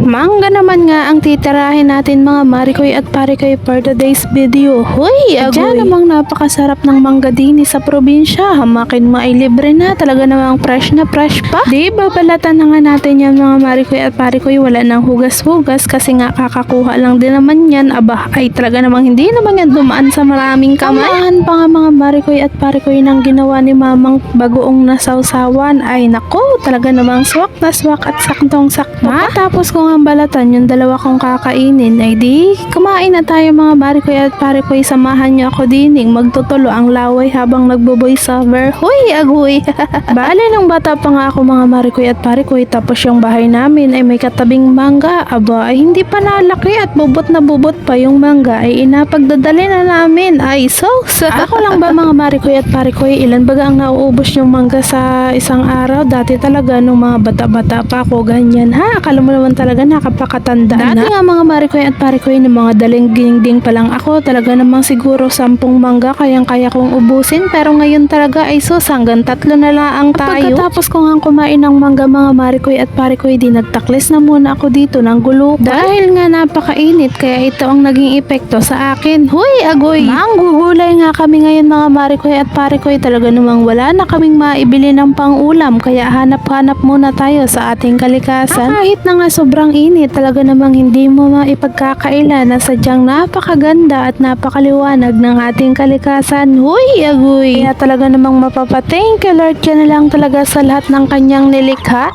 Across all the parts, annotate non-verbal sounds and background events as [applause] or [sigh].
Mangga naman nga ang titirahin natin mga Marikoy at Parikoy for today's video. Hoy, agoy! namang napakasarap ng mangga din sa probinsya. Hamakin mo ay libre na. Talaga namang fresh na fresh pa. Di ba balatan na nga natin yan mga Marikoy at Parikoy. Wala nang hugas-hugas kasi nga kakakuha lang din naman yan. Aba, ay talaga namang hindi naman yan dumaan sa maraming kamay. Kamahan pa nga mga Marikoy at Parikoy ng ginawa ni Mamang bagoong nasawsawan. Ay nako, talaga namang swak na swak at saktong sakto. Matapos ko nga balatan yung dalawa kong kakainin ay di kumain na tayo mga Marikoy at Parikoy. Samahan niyo ako dining magtutulo ang laway habang nagbo-voice over. Hoy, agoy! [laughs] Bale nung bata pa nga ako mga Marikoy at Parikoy tapos yung bahay namin ay may katabing mangga. Aba, ay hindi pa nalaki at bubot na bubot pa yung mangga ay inapagdadali na namin. Ay, so, [laughs] ako lang ba mga Marikoy at Parikoy, ilan baga ang nauubos yung mangga sa isang araw? Dati talaga nung mga bata-bata pa ako ganyan ha. Akala mo naman talaga nakapakatanda na. Dati nga mga Marikoy at Parikoy ng mga daling ding pa lang ako. Talaga namang siguro sampung mangga kayang-kaya kong ubusin. Pero ngayon talaga ay sus hanggang tatlo na lang tayo. Pagkatapos ko nga kumain ng mangga mga Marikoy at Parikoy, di nagtaklis na muna ako dito ng gulupan. Dahil nga napakainit kaya ito ang naging epekto sa akin. Huy, agoy! Manggugulay nga kami ngayon mga Marikoy at Parikoy. Talaga namang wala na kaming maibili ng pangulam. Kaya hanap-hanap muna tayo sa ating kalikasan. Ah, kahit na nga sobrang init, talaga namang hindi mo maipagkakaila na sadyang napakaganda at napakaliwanag ng ating kalikasan. Huy, agoy! Kaya talaga namang mapapa-thank you Lord ka na lang talaga sa lahat ng kanyang nilikha.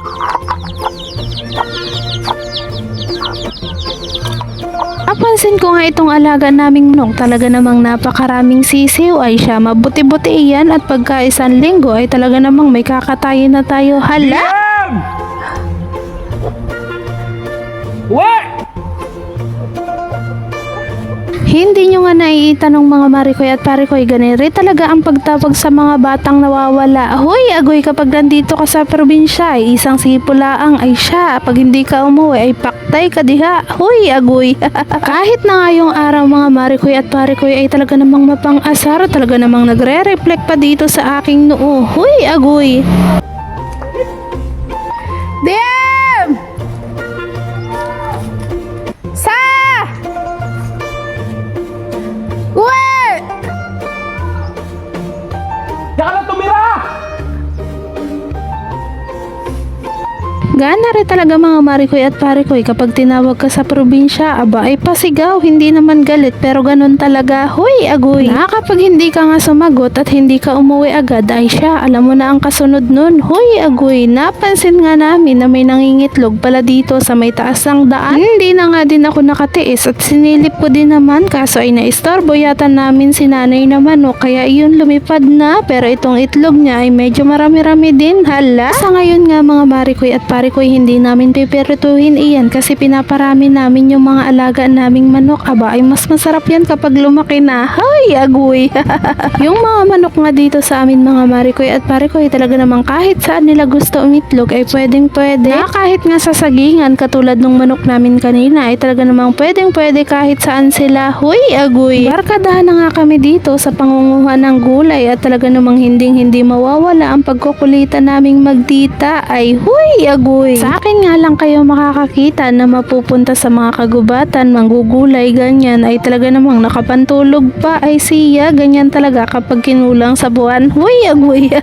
Napansin ko nga itong alaga naming manok talaga namang napakaraming sisiw ay siya mabuti-buti iyan at pagka isang linggo ay talaga namang may kakatayin na tayo hala. What? Hindi nyo nga naiitanong mga Marikoy at Parikoy ganun rin talaga ang pagtawag sa mga batang nawawala. Hoy, agoy kapag nandito ka sa probinsya isang sipulaang ay siya. Pag hindi ka umuwi ay paktay ka diha. Hoy, agoy. [laughs] Kahit na nga yung araw mga Marikoy at Parikoy ay talaga namang mapang-asar. Talaga namang nagre-reflect pa dito sa aking noo. Hoy, agoy. Gak rin talaga mga Marikoy at Parikoy kapag tinawag ka sa probinsya, aba ay pasigaw, hindi naman galit pero ganun talaga, huy agoy. Na kapag hindi ka nga sumagot at hindi ka umuwi agad ay siya, alam mo na ang kasunod nun, huy agoy. Napansin nga namin na may nangingitlog pala dito sa may taas ng daan. Hindi na nga din ako nakatiis at sinilip ko din naman kaso ay naistorbo yata namin si nanay na manok kaya iyon lumipad na pero itong itlog niya ay medyo marami-rami din, hala. Sa ngayon nga mga Marikoy at Parikoy hindi namin pipirituhin iyan kasi pinaparami namin yung mga alaga naming manok. Aba ay mas masarap yan kapag lumaki na. Hay, agoy! [laughs] yung mga manok nga dito sa amin mga Marikoy at Parikoy talaga namang kahit saan nila gusto umitlog ay pwedeng pwede. Na kahit nga sa sagingan katulad ng manok namin kanina ay talaga namang pwedeng pwede kahit saan sila. Huy, agoy! Barkadahan na nga kami dito sa pangunguha ng gulay at talaga namang hinding hindi mawawala ang pagkukulitan naming magtita ay huy, agoy! Sa akin nga lang kayo makakakita na mapupunta sa mga kagubatan, manggugulay, ganyan ay talaga namang nakapantulog pa ay siya, ganyan talaga kapag kinulang sa buwan. Huy, agoy!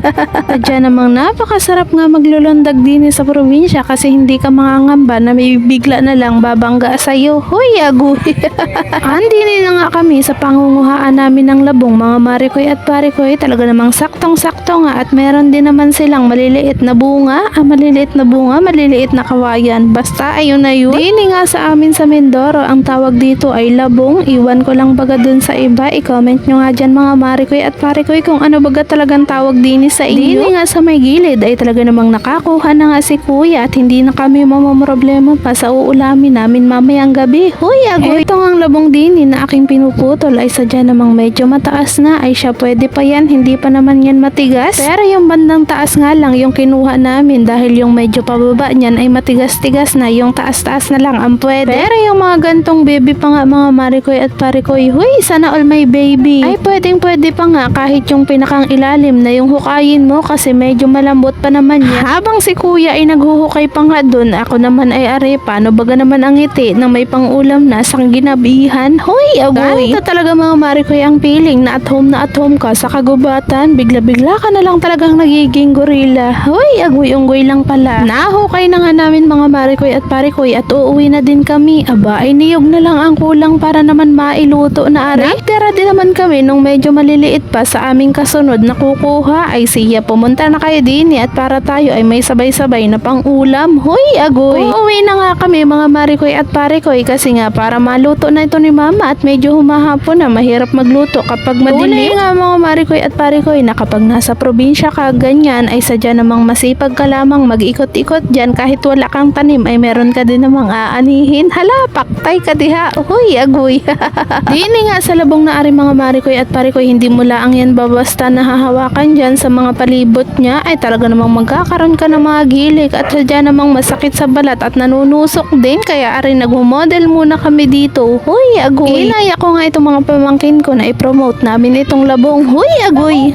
Sadya [laughs] namang napakasarap nga maglulundag din sa probinsya kasi hindi ka mangangamba na may bigla na lang babangga sa'yo. Huy, agoy! [laughs] Andi na nga kami sa pangunguhaan namin ng labong mga marikoy at parikoy. Talaga namang saktong-sakto nga at meron din naman silang maliliit na bunga, ah, maliliit na bunga, maliliit na kawayan. Basta ayun na yun. Dini nga sa amin sa Mindoro, ang tawag dito ay labong. Iwan ko lang baga dun sa iba. I-comment nyo nga dyan mga marikoy at parikoy kung ano baga talagang tawag dini sa inyo. Dini nga sa may gilid ay talaga namang nakakuha na nga si kuya at hindi na kami mamamroblema pa sa uulamin namin mamayang gabi. Huy, agoy! Ito ang labong dini na aking pinuputol ay sadya namang medyo mataas na ay siya pwede pa yan, hindi pa naman yan matigas. Pero yung bandang taas nga lang yung kinuha namin dahil yung medyo pababa niya ganyan ay matigas-tigas na, yung taas-taas na lang ang pwede. Pero yung mga gantong baby pa nga mga marikoy at parikoy, huy, sana all my baby. Ay pwedeng pwede pa nga kahit yung pinakang ilalim na yung hukayin mo kasi medyo malambot pa naman yan. Habang si kuya ay naghuhukay pa nga dun, ako naman ay are, paano baga naman ang ngiti na may pangulam na sang ginabihan? Huy, agoy! Ganito talaga mga marikoy ang feeling na at home na at home ka sa kagubatan, bigla-bigla ka na lang talagang nagiging gorilla. Huy, agoy-unggoy lang pala. Nahukay na nga namin mga marikoy at parikoy at uuwi na din kami. Aba, ay niyog na lang ang kulang para naman mailuto na are. Nagtira din naman kami nung medyo maliliit pa sa aming kasunod na kukuha ay siya pumunta na kayo din at para tayo ay may sabay-sabay na pang ulam. Huy, agoy! Uuwi na nga kami mga marikoy at parikoy kasi nga para maluto na ito ni mama at medyo humahapon na mahirap magluto kapag madilim. Tunay nga mga marikoy at parikoy na kapag nasa probinsya ka ganyan ay sadya namang masipag ka lamang mag-ikot-ikot dyan kahit wala kang tanim ay meron ka din namang aanihin. Hala, paktay ka diha. Huy, agoy. [laughs] Dini nga sa labong na ari mga marikoy at parikoy hindi mo lang yan babasta nahahawakan dyan sa mga palibot niya ay talaga namang magkakaroon ka ng mga gilik at sadya namang masakit sa balat at nanunusok din kaya ari nagmo-model muna kami dito. Huy, agoy. Inaya ko nga itong mga pamangkin ko na i-promote namin itong labong. Huy, agoy.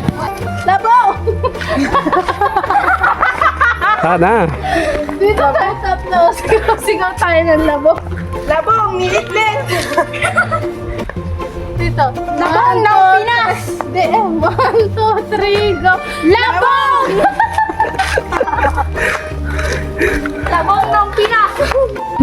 Labo! [laughs] Sana. Dito tayo tatlo. [laughs] Sigaw-sigaw tayo ng labo. Labong, nilitlit! [laughs] Dito. Labong ng Pinas! Di, eh, one, two, three, go. Labong! Labong [laughs] ng Pinas!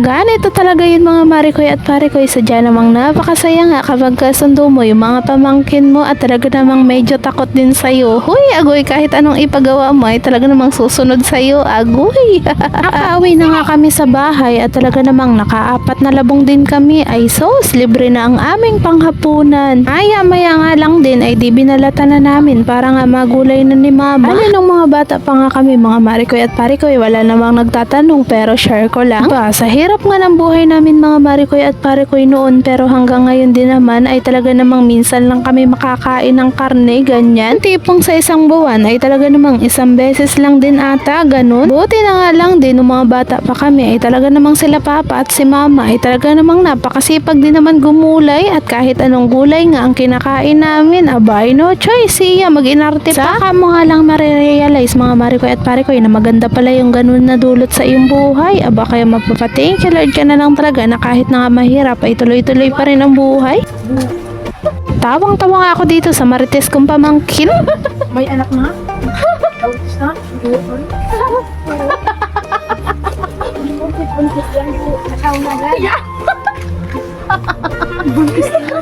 Ganito talaga yun mga marikoy at parikoy. Sadya namang napakasaya nga kapag kasundo mo yung mga pamangkin mo at talaga namang medyo takot din sa'yo. Huy, agoy, kahit anong ipagawa mo ay talaga namang susunod sa'yo. Agoy! [laughs] Nakauwi na nga kami sa bahay at talaga namang nakaapat na labong din kami. Ay sos, libre na ang aming panghapunan. Maya maya nga lang din ay di binalata na namin para nga magulay na ni mama. Ano nung mga bata pa nga kami mga marikoy at parikoy wala namang nagtatanong pero share ko lang. Ba, sa hirap nga ng buhay namin mga marikoy at parikoy noon pero hanggang ngayon din naman ay talaga namang minsan lang kami makakain ng karne ganyan. Tipong sa isang buwan ay talaga namang isang beses lang din ata ganun. Buti na nga lang din nung mga bata pa kami ay talaga namang sila papa at si mama ay talaga namang napakasipag din naman gumulay at kahit anong gulay nga ang kinakain namin abay no choice siya mag-inarte pa. Saka mo nga lang marirealize mga marikoy at parikoy na maganda pala yung ganun na dulot sa iyong buhay. Aba kaya mapapating kay Lord ka na lang talaga na kahit na nga mahirap ay tuloy-tuloy pa rin ang buhay. Tawang-tawa nga ako dito sa marites kong pamangkin. [laughs] May anak na? Buntis na? Buntis lang po. Asaw na agad. Buntis na.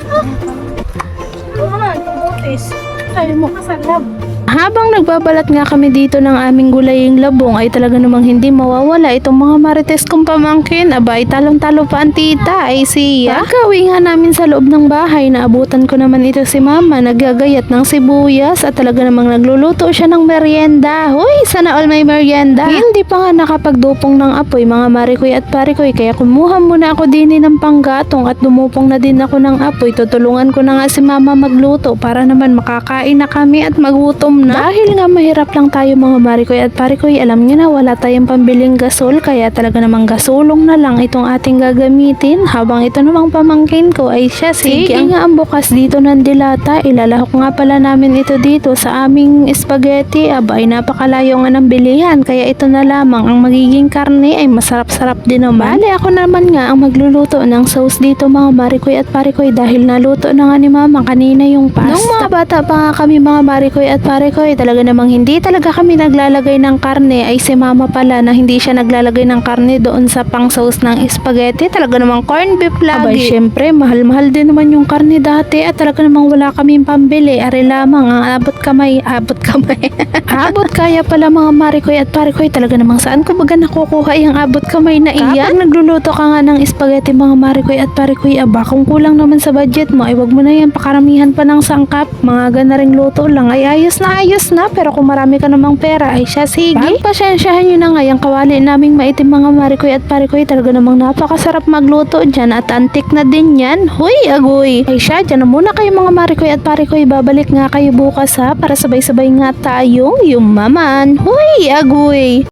Oo nga, buntis. Sabi mo ka sa lab. Habang nagbabalat nga kami dito ng aming gulaying labong ay talaga namang hindi mawawala itong mga marites kong pamangkin. Abay, talong-talo pa ang tita ay siya. Pagkawi nga namin sa loob ng bahay, naabutan ko naman ito si mama, naggagayat ng sibuyas at talaga namang nagluluto siya ng merienda. Hoy, sana all may merienda. Hindi pa nga nakapagdupong ng apoy mga marikoy at parikoy kaya kumuha muna ako din ng panggatong at dumupong na din ako ng apoy. Tutulungan ko na nga si mama magluto para naman makakain na kami at magutom na. Dahil nga mahirap lang tayo mga marikoy at parikoy, alam nyo na wala tayong pambiling gasol kaya talaga namang gasolong na lang itong ating gagamitin. Habang ito namang pamangkin ko ay siya si Sige nga ang bukas dito ng dilata. Ilalahok nga pala namin ito dito sa aming spaghetti. Aba ay napakalayo nga ng bilihan kaya ito na lamang ang magiging karne ay masarap-sarap din naman. Bale ako naman nga ang magluluto ng sauce dito mga marikoy at parikoy dahil naluto na nga ni mama kanina yung pasta. Nung mga bata pa nga kami mga marikoy at parikoy talaga namang hindi talaga kami naglalagay ng karne ay si mama pala na hindi siya naglalagay ng karne doon sa pang sauce ng spaghetti. Talaga namang corn beef lagi. Abay syempre mahal-mahal din naman yung karne dati at talaga namang wala kaming pambili. Ari lamang ang abot kamay, abot kamay. [laughs] abot kaya pala mga marikoy at parikoy talaga namang saan ko baga nakukuha yung abot kamay na iyan? Kapag nagluluto ka nga ng spaghetti mga marikoy at parikoy aba kung kulang naman sa budget mo ay wag mo na yan pakaramihan pa ng sangkap. Mga ganaring luto lang ay ayos na ayos na pero kung marami ka namang pera ay siya sige. Pagpasensyahan nyo na nga yung kawali naming maitim mga marikoy at parikoy talaga namang napakasarap magluto dyan at antik na din yan. Huy, agoy. Ay siya, dyan na muna kayo mga marikoy at parikoy. Babalik nga kayo bukas ha para sabay-sabay nga tayong yumaman. Huy, agoy.